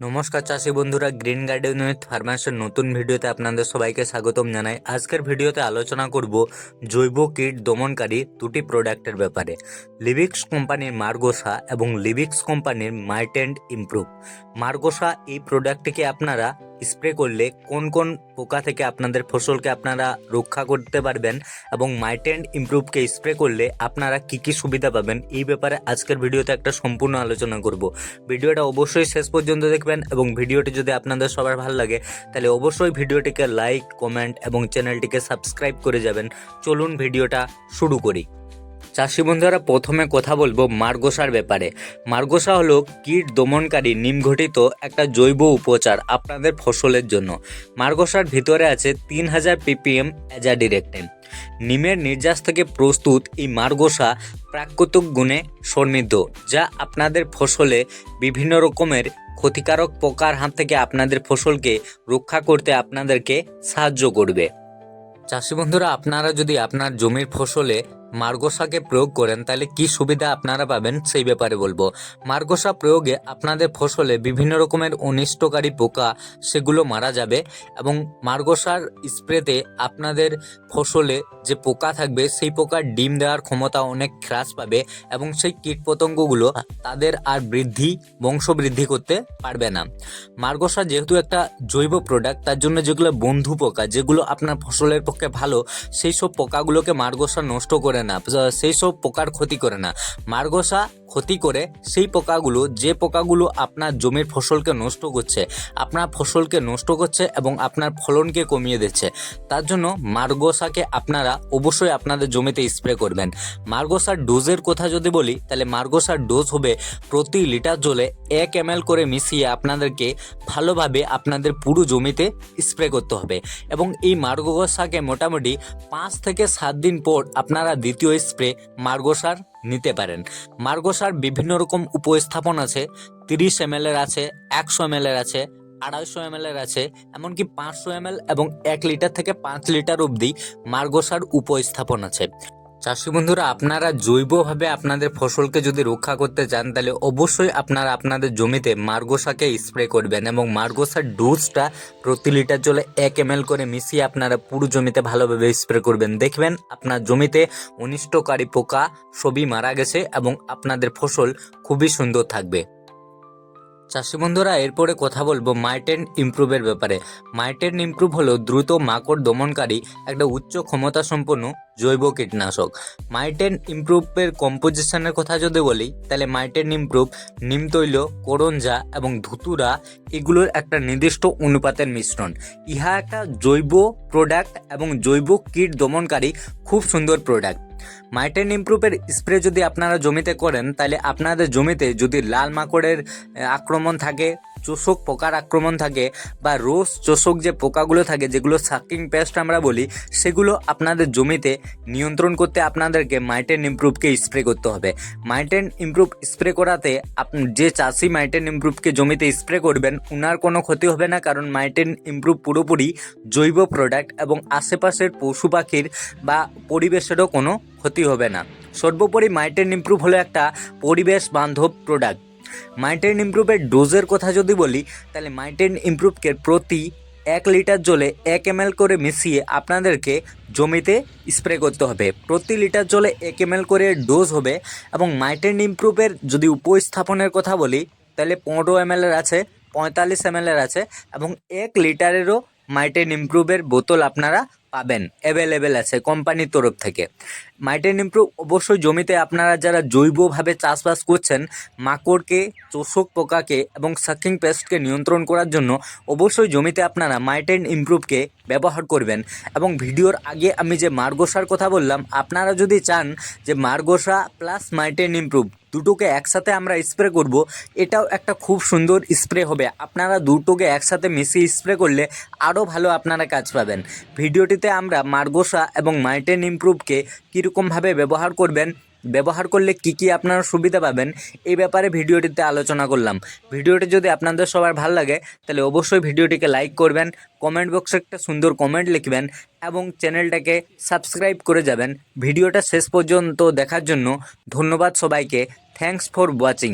নমস্কার চাষি বন্ধুরা, গ্রিন গার্ডেন উইথ ফার্মাসের নতুন ভিডিওতে আপনাদের সবাইকে স্বাগতম জানাই। আজকের ভিডিওতে আলোচনা করব জৈব কীট দমনকারী দুটি প্রোডাক্টের ব্যাপারে। লিবিক্স কোম্পানির মার্গোসা এবং লিবিক্স কোম্পানির মাইটেন্ড ইমপ্রুভ। মার্গোসা এই প্রোডাক্টটিকে আপনারা স্প্রে করলে কোন কোন পোকা থেকে আপনাদের ফসলকে আপনারা রক্ষা করতে পারবেন এবং মাইটেন্ড ইমপ্রুভকে স্প্রে করলে আপনারা কি কি সুবিধা পাবেন, এই ব্যাপারে আজকের ভিডিওতে একটা সম্পূর্ণ আলোচনা করব। ভিডিওটা অবশ্যই শেষ পর্যন্ত দেখবেন এবং ভিডিওটি যদি আপনাদের সবার ভালো লাগে, তাহলে অবশ্যই ভিডিওটিকে লাইক, কমেন্ট এবং চ্যানেলটিকে সাবস্ক্রাইব করে যাবেন। চলুন ভিডিওটা শুরু করি। চাষি বন্ধুরা, প্রথমে কথা বলব মার্গোসার ব্যাপারে। মার্গোসা হলো কীট দমনকারী নিমঘটিত একটা জৈব উপচার আপনাদের ফসলের জন্য। মার্গোসার ভিতরে আছে তিন হাজার পিপিএম অ্যাজাডিরেক্টেন। নিমের নির্যাস থেকে প্রস্তুত এই মার্গোসা প্রাকৃতিক গুণে সমৃদ্ধ, যা আপনাদের ফসলে বিভিন্ন রকমের ক্ষতিকারক পোকার হাত থেকে আপনাদের ফসলকে রক্ষা করতে আপনাদেরকে সাহায্য করবে। চাষি বন্ধুরা, আপনারা যদি আপনার জমির ফসলে মার্গোসাকে প্রয়োগ করেন, তাহলে কি সুবিধা আপনারা পাবেন? সেই ব্যাপারে বলব। মার্গোসা প্রয়োগে আপনাদের ফসলে বিভিন্ন রকমের অনিষ্টকারী পোকা, সেগুলো মারা যাবে এবং মার্গোসার স্প্রেতে আপনাদের ফসলে যে পোকা থাকবে, সেই পোকার ডিম দেওয়ার ক্ষমতা অনেক হ্রাস পাবে এবং সেই কীটপতঙ্গগুলো তাদের আর বৃদ্ধি, বংশবৃদ্ধি করতে পারবে না। মার্গোসা যেহেতু একটা জৈব প্রোডাক্ট তার জন্য যেগুলো বন্ধু পোকা, যেগুলো আপনার ফসলের পক্ষে ভালো, সেই সব পোকাগুলোকে মার্গসা নষ্ট করে না সেই সব পোকার ক্ষতি করে না মার্গোসা ক্ষতি করে সেই পোকাগুলো, যে পোকাগুলো আপনার জমির ফসলকে নষ্ট করছে, আপনার ফসলকে নষ্ট করছে এবং আপনার ফলনকে কমিয়ে দিচ্ছে, তার জন্য মার্গোসাকে আপনারা অবশ্যই আপনাদের জমিতে স্প্রে করবেন। মার্গোসার ডোজের কথা যদি বলি, তাহলে মার্গোসার ডোজ হবে প্রতি লিটার জলে এক এম করে মিশিয়ে আপনাদেরকে ভালোভাবে আপনাদের পুরো জমিতে স্প্রে করতে হবে। এবং এই মার্গোসাকে মোটামুটি পাঁচ থেকে সাত দিন পর আপনারা দ্বিতীয় স্প্রে মার্গোসার নিতে পারেন। মার্গোসার বিভিন্ন রকম উপস্থাপন আছে, তিরিশ এম আছে, একশো এম আছে, আড়াইশো এম আছে, এমনকি পাঁচশো এম এবং এক লিটার থেকে পাঁচ লিটার অবধি মার্গোসার উপস্থাপন আছে। চাষি বন্ধুরা, আপনারা জৈবভাবে আপনাদের ফসলকে যদি রক্ষা করতে চান, তাহলে অবশ্যই আপনারা আপনাদের জমিতে মার্গোসাকে স্প্রে করবেন এবং মার্গোসার ডোজটা প্রতি লিটার জলে এক এম করে মিশিয়ে আপনারা পুরো জমিতে ভালোভাবে স্প্রে করবেন। দেখবেন আপনার জমিতে অনিষ্টকারী পোকা সবই মারা গেছে এবং আপনাদের ফসল খুবই সুন্দর থাকবে। চাষি বন্ধুরা, এরপরে কথা বলব মাইটেন ইমপ্রুভের ব্যাপারে। মাইটেন ইমপ্রুভ হলো দ্রুত মাকড় দমনকারী একটা উচ্চ ক্ষমতা সম্পন্ন জৈব কীটনাশক। মাইটেন ইমপ্রুভের কম্পোজিশনের কথা যদি বলি, তাহলে মাইটেন ইমপ্রুভ নিমতৈল করঞ্জা এবং ধুতুরা এগুলোর একটা নির্দিষ্ট অনুপাতের মিশ্রণ। ইহা একটা জৈব প্রোডাক্ট এবং জৈব কীট দমনকারী খুব সুন্দর প্রোডাক্ট মাইটেন ইমপ্রুভের স্প্রে যদি আপনারা জমিতে করেন, তাহলে আপনাদের জমিতে যদি লাল মাকড়ের আক্রমণ থাকে চোষক পোকার আক্রমণ থাকে বা রোজ চোষক যে পোকাগুলো থাকে, যেগুলো সাকিং পেস্ট আমরা বলি, সেগুলো আপনাদের জমিতে নিয়ন্ত্রণ করতে আপনাদেরকে মাইটেন ইমপ্রুভকে স্প্রে করতে হবে। মাইটেন ইমপ্রুভ স্প্রে করাতে আপ, যে চাষি মাইটেন ইমপ্রুভকে জমিতে স্প্রে করবেন ওনার কোনো ক্ষতি হবে না, কারণ মাইটেন ইমপ্রুভ পুরোপুরি জৈব প্রোডাক্ট এবং আশেপাশের পশু পাখির বা পরিবেশেরও কোনো ক্ষতি হবে না। সর্বোপরি মাইটেন ইমপ্রুভ হলো একটা পরিবেশ বান্ধব প্রোডাক্ট মাইটেন ইমপ্রুভের ডোজের কথা যদি বলি, তাহলে মাইটেন ইমপ্রুভকে প্রতি এক লিটার জলে এক এম করে মিশিয়ে আপনাদেরকে জমিতে স্প্রে করতে হবে। প্রতি লিটার জলে এক এম করে ডোজ হবে এবং মাইটেন ইমপ্রুভের যদি উপস্থাপনের কথা বলি, তাহলে পনেরো এম আছে, পঁয়তাল্লিশ এম আছে এবং এক লিটারেরও মাইটেন ইমপ্রুভের বোতল আপনারা পাবেন অ্যাভেলেবেল আছে কোম্পানির তরফ থেকে। মাইটেন ইমপ্রুভ অবশ্যই জমিতে আপনারা যারা জৈবভাবে চাষবাস করছেন, মাকড়কে, চোষক পোকাকে এবং সাকিং পেস্টকে নিয়ন্ত্রণ করার জন্য অবশ্যই জমিতে আপনারা মাইটেন ইমপ্রুভকে ব্যবহার করবেন। এবং ভিডিওর আগে আমি যে মার্গোসার কথা বললাম, আপনারা যদি চান যে মার্গোসা প্লাস মাইটেন ইমপ্রুভ দুটোকে একসাথে আমরা স্প্রে করব, এটাও একটা খুব সুন্দর স্প্রে হবে। আপনারা দুটোকে একসাথে মিশিয়ে স্প্রে করলে আরও ভালো আপনারা কাজ পাবেন। ভিডিওটিতে আমরা মার্গোসা এবং মাইটেন ইমপ্রুভকে কীরকমভাবে ব্যবহার করবেন ব্যবহার করলে কি কি আপনারা সুবিধা পাবেন, এই ব্যাপারে ভিডিওটিতে আলোচনা করলাম। ভিডিওটি যদি আপনাদের সবার ভালো লাগে, তাহলে অবশ্যই ভিডিওটিকে লাইক করবেন, কমেন্ট বক্সে একটা সুন্দর কমেন্ট লিখবেন এবং চ্যানেলটাকে সাবস্ক্রাইব করে যাবেন। ভিডিওটা শেষ পর্যন্ত দেখার জন্য ধন্যবাদ সবাইকে। Thanks for watching.